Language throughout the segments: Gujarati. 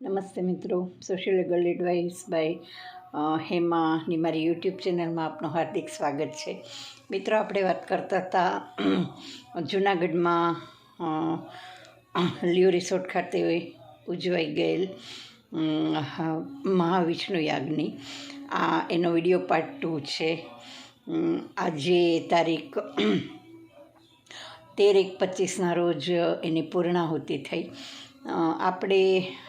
નમસ્તે મિત્રો. Social girl advice by Hemani મારી યુટ્યુબ ચેનલમાં આપનું હાર્દિક સ્વાગત છે. મિત્રો, આપણે વાત કરતા હતા જૂનાગઢમાં લ્યુ રિસોર્ટ ખાતે ઉજવાઈ ગયેલ મહાવિષ્ણુ યાગની. આ, એનો વીડિયો પાર્ટ ટુ છે. આજે તારીખ તેર એક પચીસના રોજ એની પૂર્ણાહુતિ થઈ. આપણે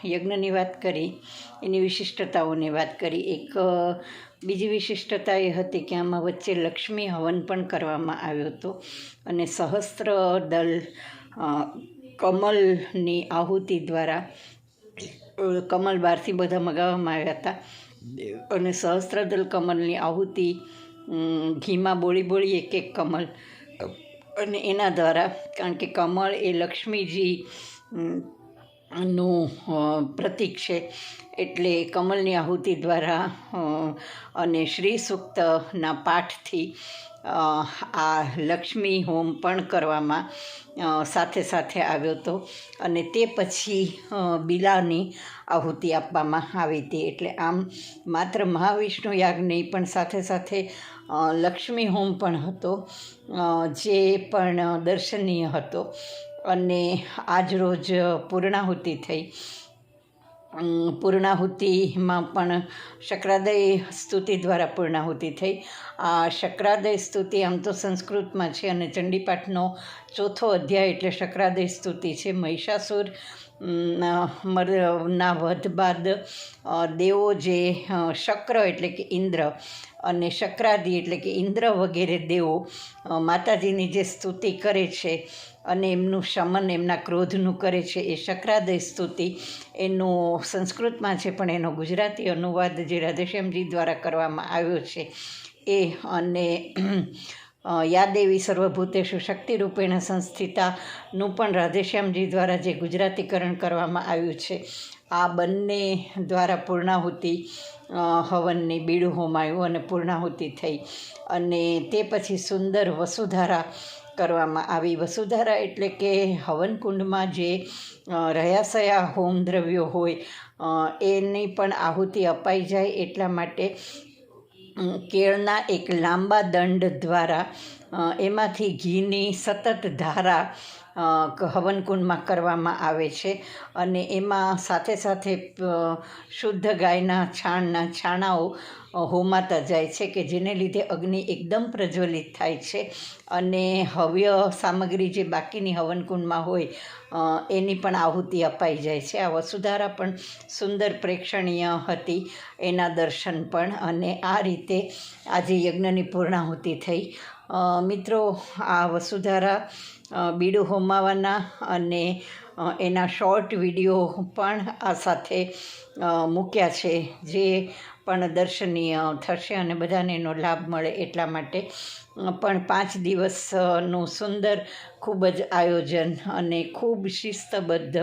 યજ્ઞની વાત કરી, એની વિશિષ્ટતાઓની વાત કરી. એક બીજી વિશિષ્ટતા એ હતી કે આમાં વચ્ચે લક્ષ્મી હવન પણ કરવામાં આવ્યો હતો અને સહસ્ત્ર દલ કમલની આહુતિ દ્વારા કમલ બહારથી બધા મગાવવામાં આવ્યા હતા. અને સહસ્ત્રદલ કમલની આહુતિ ઘીમાં બોળી બોળી એક એક કમલ. અને એના દ્વારા, કારણ કે કમળ એ લક્ષ્મીજી નું પ્રતીક છે. એટલે કમલની આહુતિ દ્વારા અને શ્રી સૂક્તના પાઠથી આ લક્ષ્મી હોમ પણ કરવામાં સાથે સાથે આવ્યો હતો. અને તે પછી બિલાની આહુતિ આપવામાં આવી હતી. એટલે આમ માત્ર મહાવિષ્ણુ યાગ નહીં, પણ સાથે સાથે લક્ષ્મી હોમ પણ હતો જે પણ દર્શનીય હતો. અને આજ રોજ પૂર્ણાહુતિ થઈ. પૂર્ણાહુતિમાં પણ શક્રાદય સ્તુતિ દ્વારા પૂર્ણાહુતિ થઈ. આ શક્રાદય સ્તુતિ આમ તો સંસ્કૃતમાં છે અને ચંડીપાઠનો ચોથો અધ્યાય એટલે શક્રાદય સ્તુતિ છે. મહિષાસુર ના વધ બાદ દેવો જે શક્ર એટલે કે ઇન્દ્ર અને શક્રાદિ એટલે કે ઇન્દ્ર વગેરે દેવો માતાજીની જે સ્તુતિ કરે છે અને એમનું શમન, એમના ક્રોધનું કરે છે એ શક્રાદય સ્તુતિ. એનું સંસ્કૃતમાં છે પણ એનો ગુજરાતી અનુવાદ જે રાધેશ્યામજી દ્વારા કરવામાં આવ્યો છે એ અને યાદેવી સર્વભૂતેશુ શક્તિરૂપેણ સંસ્થિતાનું પણ રાધેશ્યામજી દ્વારા જે ગુજરાતીકરણ કરવામાં આવ્યું છે. આ બંને દ્વારા પૂર્ણાહુતિ હવનની બીડું હોમાયું અને પૂર્ણાહુતિ થઈ. અને તે પછી સુંદર વસુધારા કરવામાં આવી. વસુધારા એટલે કે હવનકુંડમાં જે રહ્યા હોમ દ્રવ્યો હોય એની પણ આહુતિ અપાઈ જાય એટલા માટે કેળના એક લાંબા દંડ દ્વારા એમાંથી ઘીની સતત ધારા હવનકુંડમાં કરવામાં આવે છે. અને એમાં સાથે સાથે શુદ્ધ ગાયના છાણના છાણાઓ હોમાતા જાય છે કે જેને લીધે અગ્નિ એકદમ પ્રજ્વલિત થાય છે. અને હવ્ય સામગ્રી જે બાકીની હવનકુંડમાં હોય એની પણ આહુતિ અપાઈ જાય છે. આ વસુધારા પણ સુંદર પ્રેક્ષણીય હતી એના દર્શન પણ. અને આ રીતે આજે યજ્ઞની પૂર્ણાહુતિ થઈ. મિત્રો, આ વસુધારા બીડું હોમાવાના અને એના શોર્ટ વીડિયો પણ આ સાથે મૂક્યા છે. જે પણ દર્શનીય થશે અને બધાને એનો લાભ મળે એટલા માટે. પણ પાંચ દિવસનું સુંદર ખૂબ જ આયોજન અને ખૂબ શિસ્તબદ્ધ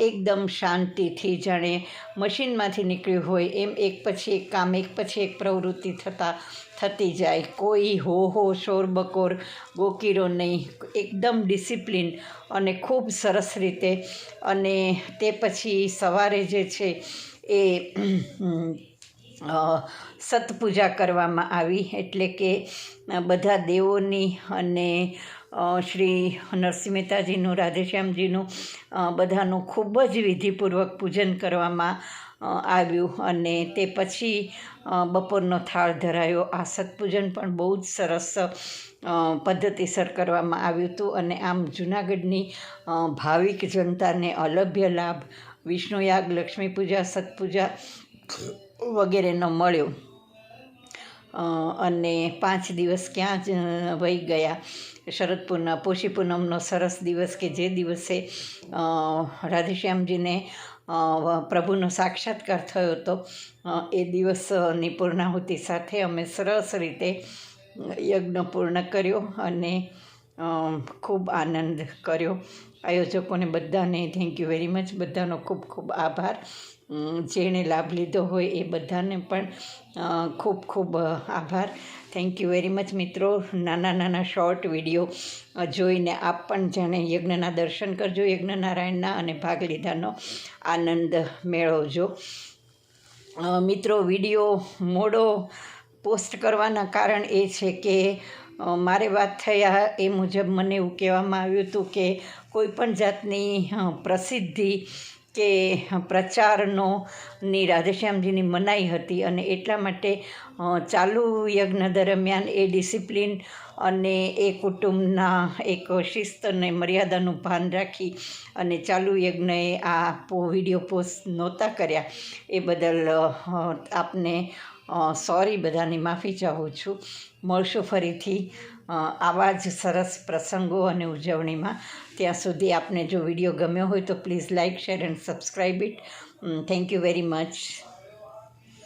એકદમ શાંતિથી જાણે મશીનમાંથી નીકળ્યું હોય એમ એક પછી એક કામ, એક પછી એક પ્રવૃત્તિ થતાં, થતી જાય. કોઈ હો હો, શોર, બકોર, ગોકીરો નહીં. એકદમ ડિસિપ્લિન અને ખૂબ સરસ રીતે અને તે પછી સવારે જે છે એ સતપૂજા કરવામાં આવી એટલે કે બધા દેવોની અને શ્રી નરસિંહ મહેતાજીનું, રાધેશ્યામજીનું બધાનું ખૂબ જ વિધિપૂર્વક પૂજન કરવામાં આવ્યું અને તે પછી બપોરનો થાળ ધરાયો. આ સતપૂજન પણ બહુ જ સરસ પદ્ધતિસર કરવામાં આવ્યું હતું અને આમ જૂનાગઢની ભાવિક જનતાને અલભ્ય લાભ. વિષ્ણુયાગ લક્ષ્મી પૂજા, સતપૂજા વગેરેનો મળ્યો. અને પાંચ દિવસ ક્યાં જ વહી ગયા. શરદ પૂનમ પોષી પૂનમનો સરસ દિવસ કે જે દિવસે રાધેશ્યામજીને પ્રભુનો સાક્ષાત્કાર થયો હતો. એ દિવસની પૂર્ણાહુતિ સાથે અમે સરસ રીતે યજ્ઞ પૂર્ણ કર્યો અને ખૂબ આનંદ કર્યો. આયોજકોને બધાને થેન્ક યુ વેરી મચ બધાનો ખૂબ ખૂબ આભાર. જેણે લાભ લીધો હોય એ બધાને પણ ખૂબ ખૂબ આભાર. થેન્ક યુ વેરી મચ મિત્રો, નાના નાના શોર્ટ વીડિયો જોઈને આપ પણ જાણે યજ્ઞના દર્શન કરજો, યજ્ઞનારાયણના અને ભાગ લીધાનો આનંદ મેળવજો. મિત્રો વીડિયો મોડો પોસ્ટ કરવાના કારણ એ છે કે મારે વાત થયા એ મુજબ મને એવું કહેવામાં આવ્યું હતું કે કોઈ પણ જાતની પ્રસિદ્ધિ કે પ્રચારનો ની રાધેશ્યામજીની મનાઈ હતી અને એટલા માટે ચાલુ યજ્ઞ દરમિયાન એ ડિસિપ્લિન અને એ કુટુંબના એક શિસ્ત અને મર્યાદાનું ભાન રાખી અને ચાલુ યજ્ઞએ આ વીડિયો પોસ્ટ નહોતા કર્યા. એ બદલ આપને સોરી, બધાની માફી ચાહું છું. મળશું ફરીથી. આવા જ સરસ પ્રસંગો અને ઉજવણીમાં. ત્યાં સુધી આપને જો વીડિયો ગમ્યો હોય તો please like share and subscribe it. Thank you very much.